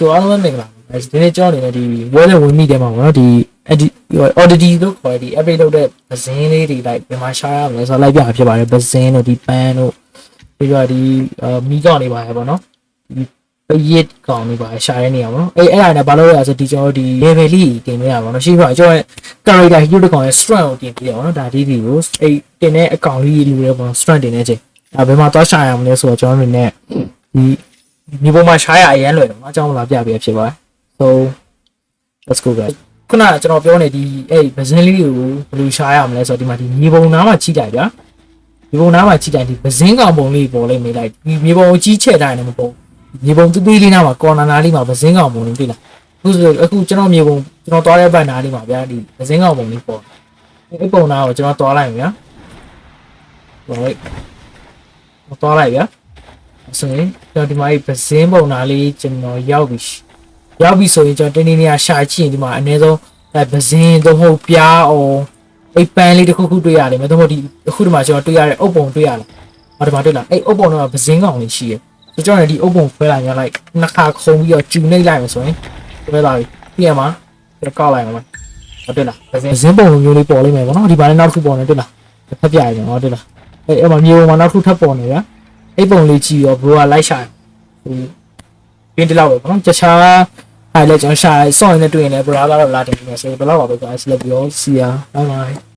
တို့အားလုံးပဲမင်္ဂလာပါဒီနေ့ကျွန်တော်အနေနဲ့ဒီ wall နဲ့ဝင်မိတယ်မှာပေါ့နော်ဒီ edit oddity လို့ခေါ်တဲ့ဒီ update လုပ်တဲ့ပဇင်းလေးတွေလိုက်မြန်မာရှာရမယ်ဆိုတော့လိုက်ပြဖြစ်ပါတယ်ပဇင်းတို့ဒီ pan တို့ပြီးတော့ဒီမီကောင်နေပါရပေါ့နော်ဒီပရစ်ကောင်နေပါရှာတဲ့နေရာပေါ့နော်အဲ့အဲ့ဒါနဲ့ဘာလို့လဲဆိုဒီကျွန်တော်ဒီ level လေးတင်ပေးရပါတော့ရှိပါကျွန်တော် character hero တကောင်ရဲ့ strength ကိုတင်ပေးရပါတော့ဒါဒီဒီကိုအဲ့တင်တဲ့အကောင်လေးလူတွေပေါ့ strength တင်နေချိန်ဒါဘယ်မှာသွားရှာရမလဲဆိုတော့ကျွန်တော်အနေနဲ့ဒီ ဒီပုံမှာရှားရအရန်လွယ်တယ်နော်အကြောင်းလာပြပေးဖြစ်ပါတယ် so let's go guys ခုနကကျွန်တော်ပြောနေဒီအဲ့ဗဇင်းလေးကိုဘယ်လိုရှားရမလဲဆိုတော့ဒီမှာဒီမြေပုံနားမှာချိလိုက်ဗျာမြေပုံနားမှာချိလိုက်ဒီဗဇင်းကောင်ပုံလေးပေါ်လိုက်မေးလိုက်ဒီမြေပုံကိုကြီးချက်တိုင်းလည်းမပုံမြေပုံတူးသေးလေးနားမှာကော်နာနာလေးမှာဗဇင်းကောင်ပုံလေးတွေ့လားအခုဆိုအခုကျွန်တော်မြေပုံကျွန်တော်သွားတဲ့ဘက်နားလေးမှာဗျာဒီဗဇင်းကောင်ပုံလေးပေါ်အဲ့ပုံနားကိုကျွန်တော်သွားလိုက်ဗျာဟုတ်သွားလိုက်ဗျာ ဆိုရင်ကျွန်တော်ဒီမှာပဇင်းပုံနာလေးကျွန်တော်ရောက်ပြီရောက်ပြီဆိုရင်ကျွန်တော်တင်းတင်းလေးရှာကြည့်ရင်ဒီမှာအနည်းဆုံးအဲပဇင်းတော့ဟုတ်ပြားအောင်အိပ်ပန်းလေးတစ်ခုခုတွေ့ရတယ်မယ်တော့ဟုတ်ဒီအခုဒီမှာကျွန်တော်တွေ့ရတဲ့အုပ်ပုံတွေ့ရလားဟောဒီမှာတွေ့လားအဲ့အုပ်ပုံတော့ပဇင်းကောင်လေးရှိရဆိုကျွန်တော်ဒီအုပ်ပုံခွဲလိုက်ရလိုက်နှစ်ခါခုံပြီးတော့ကျူနေလိုက်မယ်ဆိုရင်တွေ့လာပြီပြန်မှာကျွန်တော်ကောက်လိုက်မှာဟုတ်တယ်လားပဇင်းပဇင်းပုံလိုမျိုးလေးပေါ်လိမ့်မယ်ဗောနော်ဒီမှာလည်းနောက်တစ်ခုပေါ်နေတွေ့လားဖက်ပြရရင်ဟောတွေ့လားအဲ့အဲ့မှာမြေပုံမှာနောက်တစ်ခုထပ်ပေါ်နေဗျာ အဲ့ပုံလေးကြည့်ရောဘရိုကလိုက်ရှာဟိုပြင်းတလောက်ပဲပေါ့နော်တခြားဟာလည်းကျွန်တော်ရှာစောင့်ရင်းနဲ့တွေ့ရင်လည်းဘရာကတော့လာတယ်နေဆိုတော့ဘယ်တော့ပါပဲ guys လက်ပြောစီယာ bye bye